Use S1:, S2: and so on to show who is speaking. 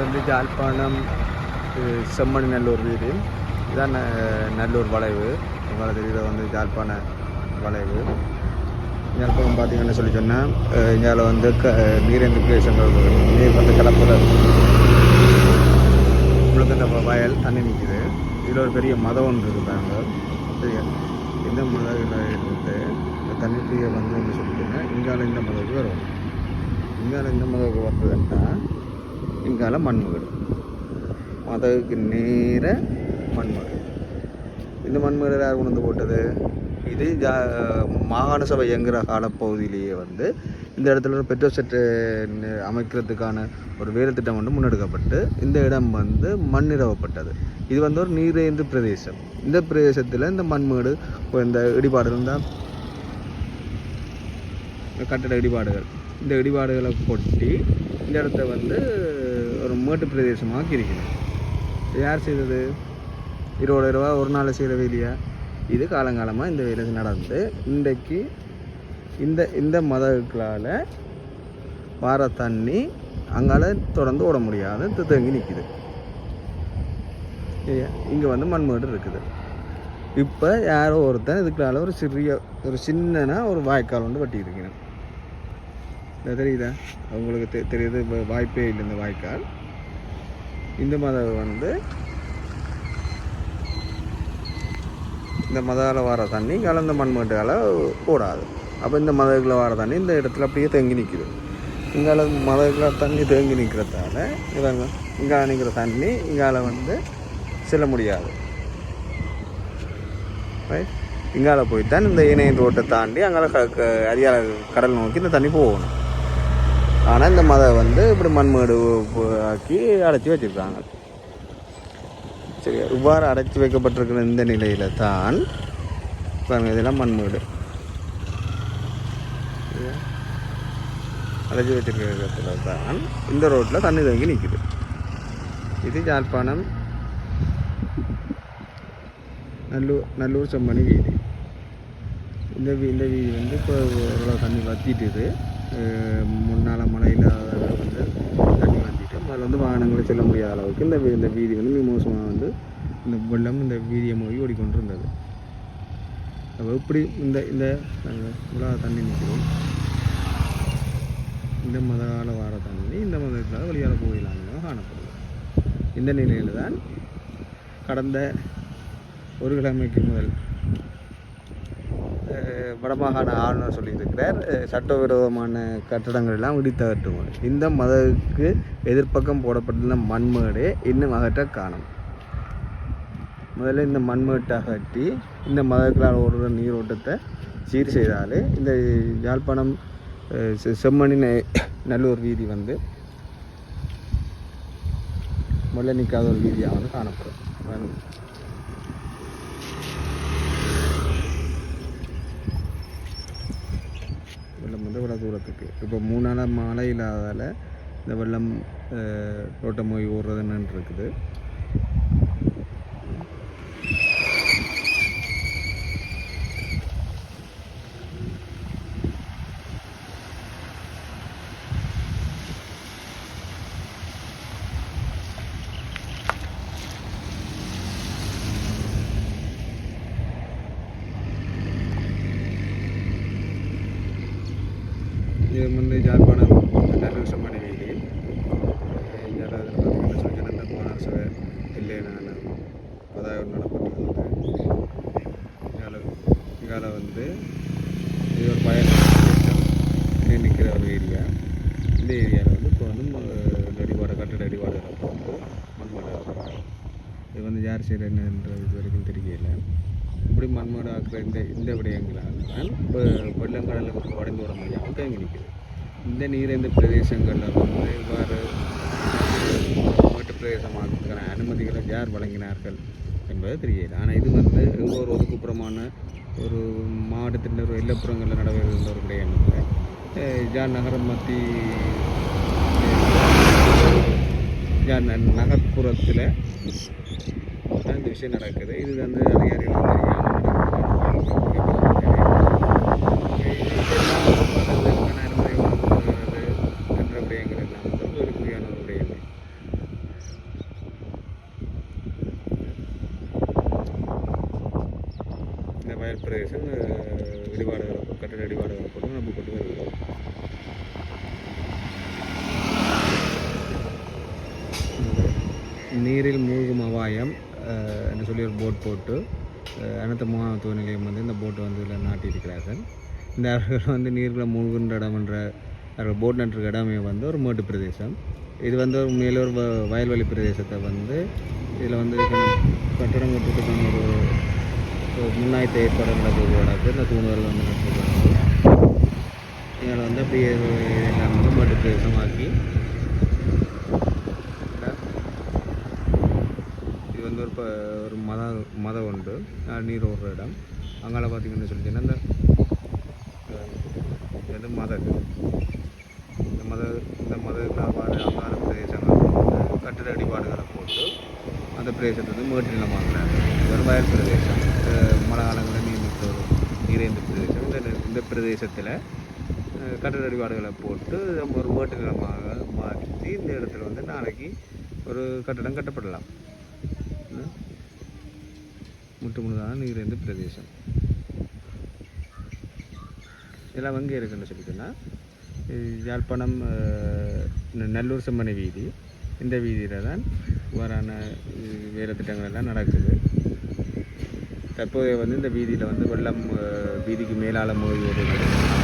S1: வந்து ஜாழ்ப்பாணம் செம்மணி நல்லூர் வீடு. இதான் ந- நல்லூர் வளைவு. உங்களால் தெரியுது வந்து ஜாழ்ப்பாண வளைவு. ஜாழ்ப்பாணம் பார்த்தீங்கன்னு சொல்லி சொன்னால் இங்கே வந்து க நீரேந்து பிரதேசங்கள் நீர் வந்து கலப்புற உங்களுக்கு இந்த வயல் தண்ணி நிற்கிது இதில் ஒரு பெரிய மதம் ஒன்று இருக்காங்க சரியா? இந்த மலையில் இருந்து இந்த தண்ணிக்கு வந்து சொல்லிட்டுங்க சொல்லிட்டேன்னா இங்கால இந்த மதவுக்கு வரும் இங்கால இந்த மதவுக்கு வந்ததுன்னா இங்கால மண்மகடு. மதகுக்கு நேர மண்மகள் இந்த மண்மகடு யார் கொண்டு வந்து போட்டது? இது ஜா மாகாண சபை இயங்குகிற காலப்பகுதியிலேயே வந்து இந்த இடத்துல ஒரு பெட்ரோல் செட்டு அமைக்கிறதுக்கான ஒரு வேலை திட்டம் வந்து முன்னெடுக்கப்பட்டு இந்த இடம் வந்து மண் நிரவப்பட்டது. இது வந்து ஒரு நீரேந்து பிரதேசம். இந்த பிரதேசத்தில் இந்த மண்மேடு இந்த இடிபாடு இருந்தால் கட்டட இடிபாடுகள். இந்த இடிபாடுகளை கொட்டி இந்த இடத்த வந்து ஒரு மேட்டு பிரதேசமாக இருக்கிறது யார் செய்தது? இருபது ரூபா ஒரு நாள் செய்கிற வேலையா? இது காலங்காலமாக இந்த வேலை நடந்து இன்றைக்கு இந்த இந்த மதங்களால் வார தண்ணி அங்கால தொடர்ந்து ஓட முடியாத தேங்கி நிற்கிது இங்கே வந்து மண்மேடு இருக்குது. இப்போ யாரோ ஒருத்தன் இதுக்குனால ஒரு சிறிய ஒரு சின்னனா ஒரு வாய்க்கால் வந்து வெட்டி தெரியுதா? உங்களுக்கு தெ தெரியுது வாய்ப்பே இல்லை இந்த வாய்க்கால். இந்து மதம் வந்து இந்த மதால வர தண்ணி கலந்த மண்மேட்டுகால ஓடாது அப்போ இந்த மதத்தில் வர தண்ணி இந்த இடத்துல அப்படியே தேங்கி நிற்கிது இங்கால மதத்தில் தண்ணி தேங்கி நிற்கிறதால இவங்க இங்கால நிற்கிற தண்ணி இங்கால வந்து செல்ல முடியாது. ரைட் இங்கால போய்த்தான் இந்த இணைய ரோட்டை தாண்டி அங்கால க க- அரியால கடல் நோக்கி இந்த தண்ணி போகணும். ஆனால் இந்த மதை வந்து இப்படி மண்மேடு ஆக்கி அடைச்சி வச்சுருக்காங்க. சரி இவ்வாறு அடைச்சி வைக்கப்பட்டிருக்கிற இந்த நிலையில் தான் பாருங்க இதெல்லாம் மண்மேடு. அழைச்சி அடைச்சி வச்சிருக்கிற இடத்துல தான் இந்த ரோட்டில் தண்ணி தங்கி நிற்குது இது யாழ்ப்பாணம் நல்லூர் நல்லூர் செம்மணி வீதி. இந்த வீ இந்த வீதி வந்து இப்போ ஓரளவு தண்ணி வத்திட்டுது. முன்னால் மழை இல்லாத வந்து தண்ணி வந்துட்டு அதில் வந்து வாகனங்களை செல்ல முடியாத அளவுக்கு இந்த இந்த வீதி வந்து மிக மோசமாக வந்து இந்த வெள்ளம் இந்த வீதியை மூழ்கி ஓடிக்கொண்டிருந்தது. அப்போ இப்படி இந்த இந்த இவ்வளோ தண்ணி நிற்கிறோம் இந்த மதகால வார தண்ணி இந்த மதத்தில் வெளியால் போயிடலாம்னு காணப்படுது. இந்த நிலையில் தான் கடந்த ஒரு கிழமைக்கு முதல் வடமாகாண ஆளுநர் சொல்லியிருக்கிறார். சட்டவிரோதமான கட்டடங்கள் எல்லாம் இடித்து இந்த மதத்துக்கு எதிர்ப்பக்கம் போடப்பட்டுள்ள மண்மேடே இன்னும் அகற்ற காணும் முதல்ல இந்த மண்மேட்டை அகற்றி இந்த மதக்களால் ஓடுற நீரோட்டத்தை சீர் செய்தாலே இந்த யாழ்ப்பாணம் செ- செம்மணி நெ- நல்லூர் வீதி வந்து முல்லை நிற்காத ஒரு வீதியாக வந்து காணப்படும் பாருங்க. வெள்ளம் போகிறதுக்கு. இப்போ மூணு நாளாக மழை இல்லாததால் இந்த வெள்ளம் அஹ், ரோட்டை மோய் ஓடுறது என்னன்னு இருக்குது இது வந்து ஜாழ்ப்பாணம் நல்லூர் செம்மணி வீதி இதில் பார்த்தீங்கன்னா சொல்லி நல்ல மாநகர சபை இல்லைன்னு பதாயம் நடப்பட்டு இங்கால இங்கால வந்து இது ஒரு பயண நிற்கிற ஒரு ஏரியா இந்த ஏரியாவில் வந்து இப்போ வந்து ம- அடிவாடை கட்டட அடிவாடை போட்டு மண்மடை இது வந்து யார் செய்கிறேன்ன்றது இது வரைக்கும் தெரியல இப்படி மண்மடாக்கிற இந்த இந்த விடயங்களால் தான் இப்போ வெள்ளங்கடலுக்கு உடந்து வர முடியாமல் தேங்கி நிற்குது இந்த நீரேந்த பிரதேசங்களில் வந்து இவ்வாறு மேட்டு பிரதேசமாக்குறதுக்கான அனுமதிகளை யார் வழங்கினார்கள் என்பது தெரியல ஆனால் இது வந்து எங்கோ ஒரு ஒதுக்குப்புறமான ஒரு மாவட்டத்தின் ஒரு எல்லப்புறங்களில் நடைபெறுகின்ற ஒரு விடயம் இல்லை. ஜான் நகரம் மத்தி ஜான் நகர்ப்புறத்தில் അതാണ് ദിവസം നടക്കുന്നത് ഇത് തന്ന് അറിയാനുള്ള നീരിൽ മൂഴുമവായം என்று சொல்லி ஒரு போட் போட்டு அனைத்து மூணாவது நிலையம் வந்து இந்த போட்டை வந்து இதில் நாட்டியிருக்கிறார்கள். இந்த அவர்கள் வந்து நீர்களை மூழ்கின்ற இடம் என்ற அவர்கள் போட் நட்டுருக்க இடமே வந்து ஒரு மேட்டு பிரதேசம். இது வந்து ஒரு மேலே ஒரு வ- வயல்வெளி பிரதேசத்தை வந்து இதில் வந்து கட்டடம் கட்டுறதுக்கான ஒரு ஒரு முன்னாயத்த ஏற்பாடு நடக்குது இந்த தூணுகள் வந்து நட்டுருக்காங்க இதில் வந்து அப்படியே எல்லாம் வந்து மேட்டு பிரதேசமாக்கி இது வந்து ஒரு ப- ஒரு மத மதம் உண்டு. நீர் ஒரு இடம். அங்கால பார்த்திங்கன்னு சொல்லிட்டீங்கன்னா இந்த அஹ், இது மதகு இந்த மத இந்த மதத்தில் அங்கால பிரதேசங்கள் கட்டிட அடிபாடுகளை போட்டு அந்த பிரதேசத்தை வந்து மேட்டு நிலமாக்குறாங்க இது ஒரு வயல் பிரதேசம் மழை காலங்களில் நீர் நிற்கிற ஒரு நிறைந்த பிரதேசம். இந்த இந்த பிரதேசத்தில் அஹ் அடிபாடுகளை போட்டு நம்ம ஒரு மேட்டு நிலமாக மாற்றி இந்த இடத்துல வந்து நாளைக்கு ஒரு கட்டடம் கட்டப்படலாம். முற்று முழுதான நீரேந்து பிரதேசம். இதெல்லாம் எங்கே இருக்குன்னு சொல்லிட்டுன்னா யாழ்ப்பாணம் நல்லூர் செம்மனை வீதி. இந்த வீதியில் தான் இவ்வாறான வேறு வேலை திட்டங்கள் எல்லாம் நடக்குது. தற்போதைய வந்து இந்த வீதியில் வந்து வெள்ளம் வீதிக்கு மேலால் மோதி வருகிறது